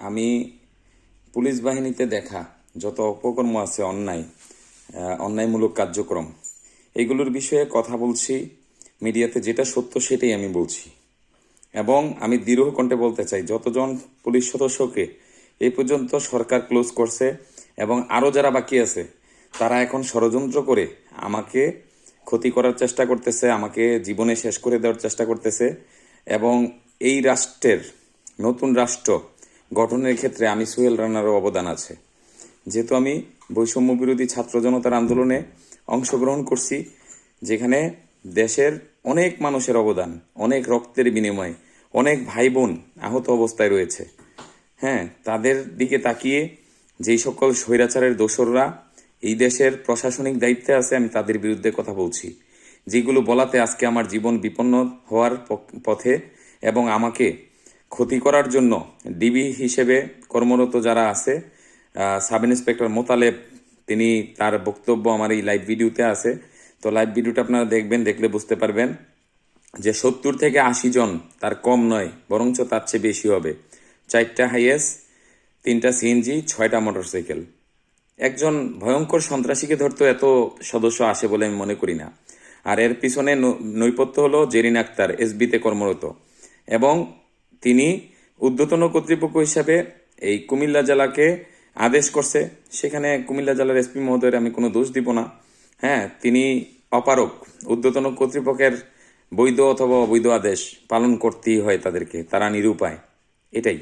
আমি পুলিশ বাহিনীতে দেখা যত অপকর্ম আছে, অন্যায় অন্যায়মূলক কার্যক্রম, এগুলোর বিষয়ে কথা বলছি, মিডিয়াতে যেটা সত্য সেটাই আমি বলছি। এবং আমি দৃঢ় কণ্ঠে বলতে চাই, যতজন পুলিশ সদস্যকে এই পর্যন্ত সরকার ক্লোজ করছে এবং আরও যারা বাকি আছে, তারা এখন ষড়যন্ত্র করে আমাকে ক্ষতি করার চেষ্টা করতেছে, আমাকে জীবনে শেষ করে দেওয়ার চেষ্টা করতেছে এবং এই রাষ্ট্রের নতুন রাষ্ট্র গঠনের ক্ষেত্রে আমি সোহেল রানারও অবদান আছে। যেহেতু আমি বৈষম্য বিরোধী ছাত্র জনতার আন্দোলনে অংশগ্রহণ করছি, যেখানে দেশের অনেক মানুষের অবদান, অনেক রক্তের বিনিময়ে, অনেক ভাই বোন আহত অবস্থায় রয়েছে। হ্যাঁ তাদের দিকে তাকিয়ে যেই সকল স্বৈরাচারের দোসররা এই দেশের প্রশাসনিক দায়িত্বে আছে, আমি তাদের বিরুদ্ধে কথা বলছি। যেগুলো বলাতে আজকে আমার জীবন বিপন্ন হওয়ার পথে এবং আমাকে ক্ষতি করার জন্য ডিবি হিসেবে কর্মরত যারা আছে সাব ইন্সপেক্টর মোতালেব, তিনি তার বক্তব্য আমার এই লাইভ ভিডিওতে আছে। তো লাইভ ভিডিওটা আপনারা দেখবেন, দেখলে বুঝতে পারবেন যে সত্তর থেকে আশি জন তার কম নয়, বরঞ্চ তার চেয়ে বেশি হবে। চারটা হাইয়েস তিনটা সিএনজি, ছয়টা মোটরসাইকেল। একজন ভয়ঙ্কর সন্ত্রাসীকে ধরতে এত সদস্য আসে বলে আমি মনে করি না। আর এর পিছনে নৈপথ্য হলো জেরিন আক্তার এসবিতে কর্মরত। এবং তিনি ঊর্ধ্বতন কর্তৃপক্ষ হিসাবে এই কুমিল্লা জেলাকে আদেশ করছে। সেখানে কুমিল্লা জেলার এসপি মহোদয়ের আমি কোনো দোষ দিব না। হ্যাঁ তিনি অপারক ঊর্ধ্বতন কর্তৃপক্ষের বৈধ অথবা অবৈধ আদেশ পালন করতেই হয় তাদেরকে, তারা নিরুপায়। এটাই।